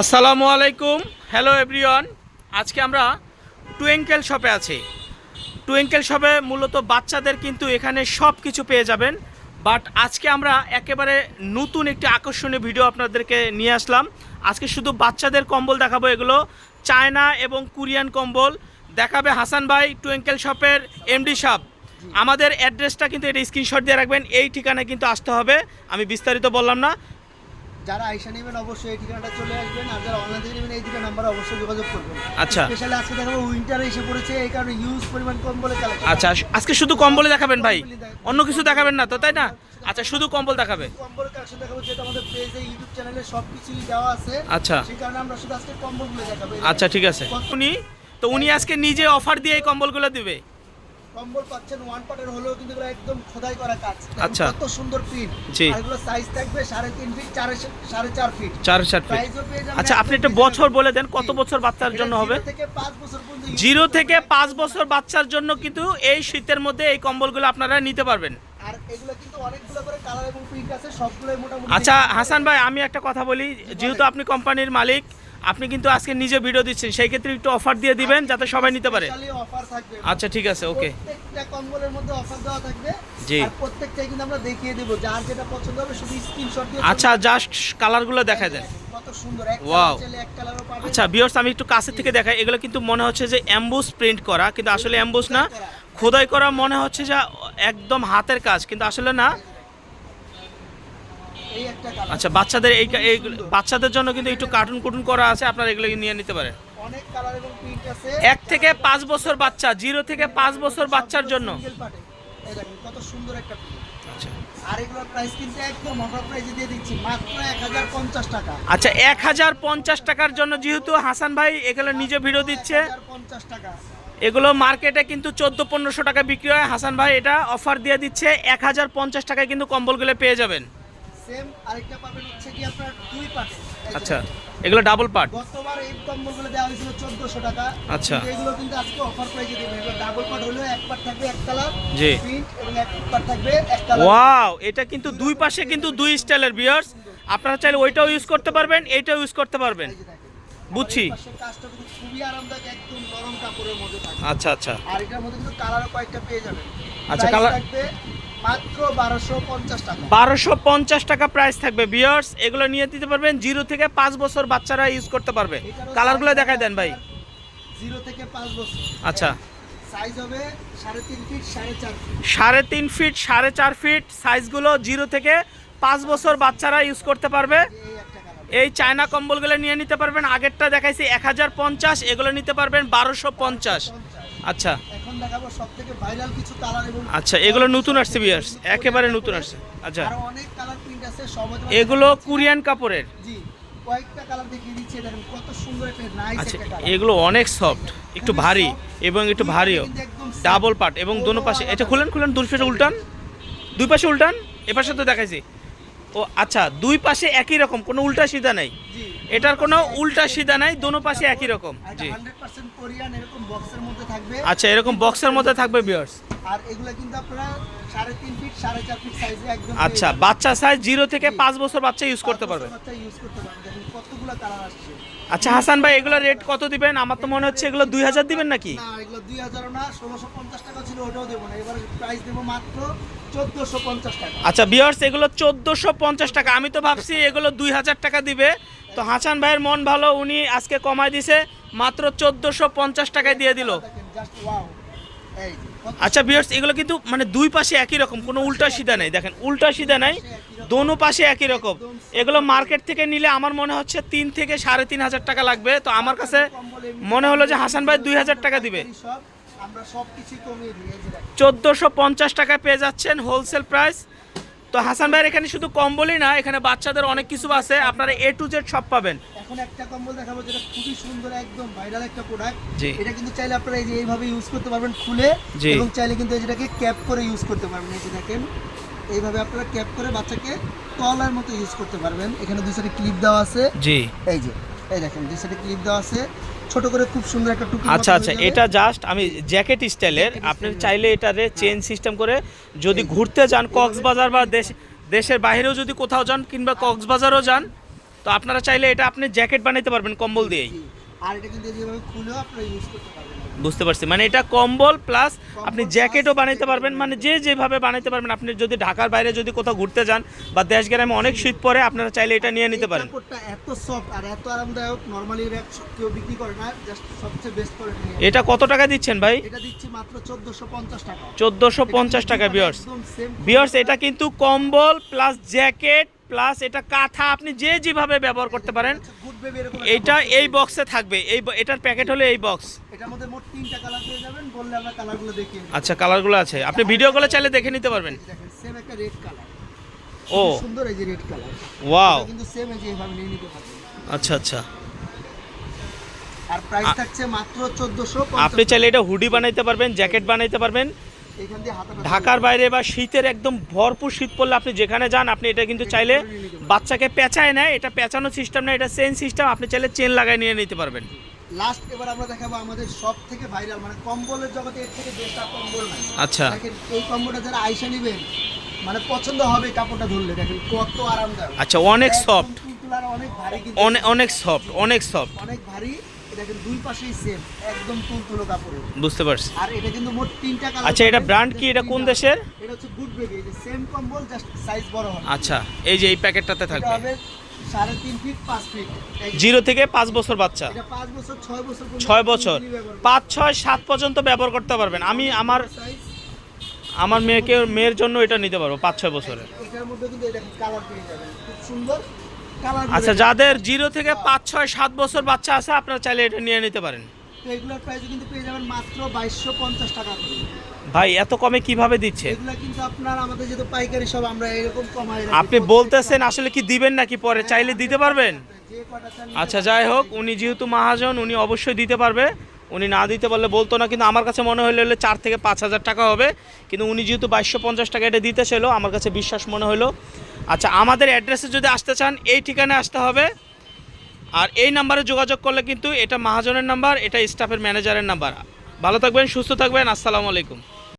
আসসালামু আলাইকুম। Hello everyone আজকে আমরা টুয়েঙ্কেল শপে আছি। টুয়েঙ্কেল শপে মূলত বাচ্চাদের কিন্তু এখানে সব কিছু পেয়ে যাবেন। বাট আজকে আমরা একেবারে নতুন একটি আকর্ষণীয় ভিডিও আপনাদেরকে নিয়ে আসলাম। আজকে শুধু বাচ্চাদের কম্বল দেখাবো এগুলো। চায়না এবং কোরিয়ান কম্বল দেখাবে হাসান ভাই টুয়েঙ্কেল শপের এমডি সাহেব আমাদের অ্যাড্রেসটা কিন্তু এটা স্ক্রিনশট দিয়ে রাখবেন। এই ঠিকানায় কিন্তু আসতে হবে। আমি বিস্তারিত বললাম না। যারা আইসা নেবেন অবশ্যই এই ঠিকানাটা চলে আসবেন আর যারা অনলাইন থেকে নেবেন এই দুটো নাম্বারে অবশ্যই যোগাযোগ করবেন। আচ্ছা। স্পেশালি আজকে দেখাবো উইন্টার এসে পড়েছে এই কারণে ইউজ পরিমাণ কম বলে কালেকশন আচ্ছা আজকে শুধু কম্বলে দেখাবেন ভাই? অন্য কিছু দেখাবেন না তো তাই না? আচ্ছা শুধু কম্বল দেখাবে। কম্বল কালেকশন দেখাবো যেটা আমাদের পেজে ইউটিউব চ্যানেলে সব কিছুই দেওয়া আছে। আচ্ছা। সেই কারণে আমরা শুধু আজকে কম্বলগুলো দেখাবো। আচ্ছা ঠিক আছে। উনি তো উনি আজকে নিজে অফার দিয়ে এই কম্বলগুলো দিবে। কম্বল পাচ্ছেন ওয়ান পার্টের হলেও কিন্তু এগুলো একদম খোদাই করা কাজ। আচ্ছা। কত সুন্দর প্রিন্ট জি। এগুলো সাইজ থাকবে সাড়ে তিন ফিট চারে সাড়ে চার ফিট চার চার ফিট আচ্ছা আপনি একটা বছর বলে দেন কত বছর বাচ্চার জন্য হবে? জিরো থেকে পাঁচ বছর পর্যন্ত জিরো থেকে পাঁচ বছর বাচ্চার জন্য কিন্তু এই শীতের মধ্যে এই কম্বলগুলো আপনারা নিতে পারবেন। আর এগুলো কিন্তু অনেকগুলো করে কালার এবং প্রিন্ট আছে সবগুলোই মোটামুটি আচ্ছা হাসান ভাই আমি একটা কথা বলি যেহেতু আপনি কোম্পানির মালিক আপনি কিন্তু আজকে নিজে ভিডিও দিচ্ছেন সেই ক্ষেত্রে একটু অফার দিয়ে দিবেন যাতে সবাই নিতে পারে। আচ্ছা ঠিক আছে ওকে প্রত্যেকটা কম্বলের মধ্যে অফার দেওয়া থাকবে। জি। আর প্রত্যেকটাই কিন্তু আমরা দেখিয়ে দেব যার যেটা পছন্দ হবে শুধু স্ক্রিনশট দিয়ে আচ্ছা জাস্ট কালারগুলো দেখায় দেন। কত সুন্দর এক কালার চাইলে এক কালারও পাবেন। আচ্ছা বিয়ার্স আমি একটু কাছে থেকে দেখাই এগুলো কিন্তু মনে হচ্ছে যে অ্যাম্বুস প্রিন্ট করা কিন্তু আসলে অ্যাম্বুস না। খোদাই করা মনে হচ্ছে যে একদম হাতের কাজ কিন্তু আসলে না আচ্ছা বাচ্চাদের এই বাচ্চাদের জন্য কিন্তু একটু কার্টুন কুটুন করা আছে আপনারা এগুলো নিয়ে নিতে পারেন এক থেকে পাঁচ বছর বাচ্চা জিরো থেকে পাঁচ বছর বাচ্চার জন্য। কত সুন্দর একটা আচ্ছা। আর এগুলোর প্রাইস কিন্তু একদম অফার প্রাইসে দিয়ে দিচ্ছি মাত্র এক হাজার পঞ্চাশ টাকা। আচ্ছা এক হাজার পঞ্চাশ টাকার জন্য যেহেতু হাসান ভাই এগুলো নিজে ভিডিও দিচ্ছে পঞ্চাশ টাকা। এগুলো মার্কেটে কিন্তু চোদ্দ পনেরোশো টাকা বিক্রি হয়। হাসান ভাই এটা অফার দিয়ে দিচ্ছে এক হাজার পঞ্চাশ টাকায় কিন্তু কম্বলগুলো পেয়ে যাবেন। সেম আরেকটা পাবেন হচ্ছে কি আপনার দুই পাটে আচ্ছা এগুলো ডাবল পার্ট গতবার এই কম্বলগুলো দেওয়া হয়েছিল চোদ্দশো টাকা। আচ্ছা। এগুলো কিন্তু আজকে অফার প্রাইসে দেবে। এগুলো ডাবল পার্ট হলেও এক পার্ট থাকবে এক কালার জি। প্রিন্ট এবং এক পার্ট থাকবে এক কালার ওয়াও এটা কিন্তু দুই পাশে কিন্তু দুই স্টাইলের বিয়ার্স আপনারা চাইলে ওইটাও ইউজ করতে পারবেন এইটাও ইউজ করতে পারবেন। বুঝছি। আচ্ছা আচ্ছা। আর এটার মধ্যে কিন্তু কালারও কয়েকটা পেয়ে যাবেন। আচ্ছা, colour- থাকবে মাত্র বারোশো পঞ্চাশ টাকা। প্রাইস থাকবে বিয়ার্স এগুলো নিয়ে দিতে পারবেন জিরো থেকে পাঁচ বছর বাচ্চারা ইউজ করতে পারবে। কালারগুলো দেখাই দেন ভাই। জিরো থেকে পাঁচ বছর। আচ্ছা। সাইজ হবে সাড়ে তিন ফিট সাড়ে চার ফিট সাড়ে তিন ফিট সাড়ে চার ফিট সাইজগুলো জিরো থেকে পাঁচ বছর বাচ্চারা ইউজ করতে পারবে। এই চায়না কম্বলগুলো নিয়ে নিতে পারবেন আগেরটা দেখাইছি এক হাজার পঞ্চাশ এগুলো নিতে পারবেন বারোশো পঞ্চাশ। আচ্ছা। এখন দেখাবো সব থেকে ভাইরাল কিছু কালার এবং আচ্ছা এগুলো নতুন আসছে বিয়ার্স একেবারে নতুন আসছে। আচ্ছা। আরও অনেক কালার প্রিন্ট আছে সব এগুলো কোরিয়ান কাপড়ের? জি কয়েকটা কালার দেখিয়ে দিচ্ছি দেখেন কত সুন্দর একটা নাইস আচ্ছা এগুলো অনেক সফট একটু ভারী এবং একটু ভারীও। ডাবল পার্ট এবং দোনো পাশে এটা খুলেন খুলেন দুই পাশে উল্টান। দুই পাশে উল্টান এ পাশে তো দেখাইছি। ও আচ্ছা দুই পাশে একই রকম কোনো উল্টা সিধা নাই? এটার কোনো উল্টা সিধা নাই দোনো পাশে একই রকম? জি। 100% কোরিয়ান এরকম বক্সের মধ্যে থাকবে। আচ্ছা এরকম বক্সের মধ্যে থাকবে বিয়ার্স আর এগুলো কিন্তু আপনারা সাড়ে তিন ফিট সাড়ে চার ফিট সাইজে একদম আচ্ছা বাচ্চা সাইজ জিরো থেকে পাঁচ বছর বাচ্চা ইউজ করতে পারবে ইউজ করতে পারবে দেখুন কতগুলো কালার আসছে। আচ্ছা হাসান ভাই এগুলো রেট কত দিবেন? আমার তো মনে হচ্ছে এগুলো দুই হাজার দিবেন নাকি? না এগুলো দুই হাজারও না ষোলোশো পঞ্চাশ টাকা ছিল ওটাও দেবো না। এবার প্রাইস দেবো মাত্র চোদ্দোশো পঞ্চাশ টাকা। আচ্ছা বিয়ার্স এগুলো চোদ্দোশো পঞ্চাশ টাকা। আমি তো ভাবছি এগুলো দুই হাজার টাকা দিবে। তো হাসান ভাইয়ের মন ভালো উনি আজকে কমায় দিছে মাত্র চোদ্দোশো পঞ্চাশ টাকায় দিয়ে দিল। জাস্ট ওয়াও আচ্ছা বিয়ার্স এগুলো কিন্তু মানে দুই পাশে একই রকম কোনো উল্টা সিধা নেই। দেখেন উল্টা সিধা নাই দোনো পাশে একই রকম। এগুলো মার্কেট থেকে নিলে আমার মনে হচ্ছে তিন থেকে সাড়ে তিন হাজার টাকা লাগবে। তো আমার কাছে মনে হলো যে হাসান ভাই দুই হাজার টাকা দিবে। চোদ্দোশো পঞ্চাশ টাকায় পেয়ে যাচ্ছেন হোলসেল প্রাইস তো হাসান ভাইয়ের এখানে শুধু কম্বলই না এখানে বাচ্চাদের অনেক কিছু আছে আপনারা এ টু জেড সব পাবেন। এখন একটা কম্বল দেখাবো যেটা খুবই সুন্দর একদম ভাইরাল একটা প্রোডাক্ট। এটা কিন্তু চাইলে আপনারা এই যে এইভাবে ইউজ করতে পারবেন খুলে এবং চাইলে কিন্তু যেটাকে ক্যাপ করে ইউজ করতে পারবেন। এই যে দেখেন এইভাবে আপনারা ক্যাপ করে বাচ্চাকে তলার মতো ইউজ করতে পারবেন। এখানে দুই সাইডে ক্লিপ দেওয়া আছে। জি। এই যে এই দেখেন যে সাইডে ক্লিপ দেওয়া আছে ছোট করে খুব সুন্দর একটা টুপি আচ্ছা আচ্ছা এটা জাস্ট আমি জ্যাকেট স্টাইলের আপনি চাইলে এটারে চেন সিস্টেম করে যদি ঘুরতে যান কক্সবাজার বা দেশ দেশের বাইরেও যদি কোথাও যান কিংবা কক্সবাজারও যান তো আপনারা চাইলে এটা আপনি জ্যাকেট বানাইতে পারবেন কম্বল দিয়েই। আর এটা কিন্তু যেভাবে খুলেও আপনারা ইউজ করতে পারবেন। বুঝতে পারছি। মানে এটা কম্বল প্লাস আপনি জ্যাকেটও বানাইতে পারবেন। মানে যে যেভাবে বানাইতে পারবেন আপনি যদি ঢাকার বাইরে যদি কোথাও ঘুরতে যান বা দেশ গ্রামে অনেক শীত পরে আপনারা চাইলে এটা নিয়ে নিতে পারেন। এত সফট আর এত আরামদায়ক নরমালি কেউ বিক্রি করে না জাস্ট সবচেয়ে বেস্ট করে এটা কত টাকা দিচ্ছেন ভাই? এটা দিচ্ছি মাত্র 1450 টাকা। চোদ্দোশো পঞ্চাশ টাকা বিয়ার্স বিয়ার্স এটা কিন্তু কম্বল প্লাস জ্যাকেট প্লাস এটা কাঁথা আপনি যে যেভাবে ব্যবহার করতে পারেন একটা এইটা এই বক্সে থাকবে। এই এটার প্যাকেট হলো এই বক্স এটার মধ্যে মোট তিনটা কালার পেয়ে যাবেন বললে আমরা কালারগুলো দেখিয়ে দিই। আচ্ছা কালারগুলো আছে। আপনি ভিডিও কলে চাইলে দেখে নিতে পারবেন। ও। সুন্দর এই যে রেড কালার ওয়াও কিন্তু সেম এই যে এইভাবে নিয়ে নিতে পারবেন। আচ্ছা আচ্ছা। আর প্রাইস থাকছে মাত্র 1450 আপনি চাইলে এটা হুডি বানাইতে পারবেন জ্যাকেট বানাইতে পারবেন। ঢাকার বাইরে বা শীতের একদম ভরপুর শীত পড়লে আপনি যেখানে যান আপনি এটা কিন্তু চাইলে বাচ্চাকে পেঁচায় নেয়। এটা পেঁচানো সিস্টেম না এটা চেন সিস্টেম আপনি চাইলে চেন লাগাই নিয়ে নিতে পারবেন। লাস্ট এবার আমরা দেখাবো আমাদের সব থেকে ভাইরাল মানে কম্বলের জগতে এর থেকে বেস্ট কম্বল নাই। আচ্ছা। এই কম্বলটা যারা আইসা নেবেন মানে পছন্দ হবে কাপড়টা ধরলে দেখেন কত আরামদায়ক। আচ্ছা অনেক সফট অনেক ভারী অনেক সফট অনেক সফট অনেক দেখেন দুই পাশেই সেম একদম তুলতুলো কাপড়ের। বুঝতে পারছি। আর এটা কিন্তু মোট তিনটা কালার আচ্ছা, এটা brand কি? এটা কোন দেশের? এটা হচ্ছে গুড বেবি এই যে সেম কম্বল জাস্ট সাইজ বড় হবে। আচ্ছা এই যে এই প্যাকেটটাতে থাকবে। হবে সাড়ে তিন ফিট পাঁচ ফিট জিরো থেকে পাঁচ বছর বাচ্চা। এটা পাঁচ বছর ছয় বছর পাঁচ ছয় সাত পর্যন্ত ব্যবহার করতে পারবেন। আমি আমার আমার মেয়েকে মেয়ের জন্য এটা নিতে পারব পাঁচ ছয় বছরের। এটার মধ্যে কিন্তু এটা কালার পেয়ে যাবেন। খুব সুন্দর। আচ্ছা যাদের জিরো থেকে পাঁচ ছয় সাত বছর বাচ্চা আছে আপনারা চাইলে এটা নিয়ে নিতে পারেন। এগুলোর প্রাইসও কিন্তু পেয়ে যাবেন মাত্র বাইশশো পঞ্চাশ টাকা করে। ভাই এত কমে কীভাবে দিচ্ছে? এগুলো কিন্তু আপনার আমাদের যেহেতু পাইকারি সব আমরা এরকম কমাই রাখি। আপনি বলতেছেন আসলে কি দিবেন নাকি পরে? চাইলে দিতে পারবেন? যে কটা চান আচ্ছা যাই হোক উনি যেহেতু মহাজন উনি অবশ্যই দিতে পারবে। উনি না দিতে পারলে বলতো না, কিন্তু আমার কাছে মনে হলো হলে চার থেকে পাঁচ হাজার টাকা হবে। কিন্তু উনি যেহেতু বাইশশো পঞ্চাশ টাকা এটা দিতে ছিল আমার কাছে বিশ্বাস মনে হলো। আচ্ছা আমাদের অ্যাড্রেসে যদি আসতে চান, এই ঠিকানায় আসতে হবে। আর এই নাম্বারে যোগাযোগ করলে কিন্তু এটা মহাজনের নাম্বার, এটা স্টাফের ম্যানেজারের নাম্বার। ভালো থাকবেন, সুস্থ থাকবেন, আসসালামু আলাইকুম।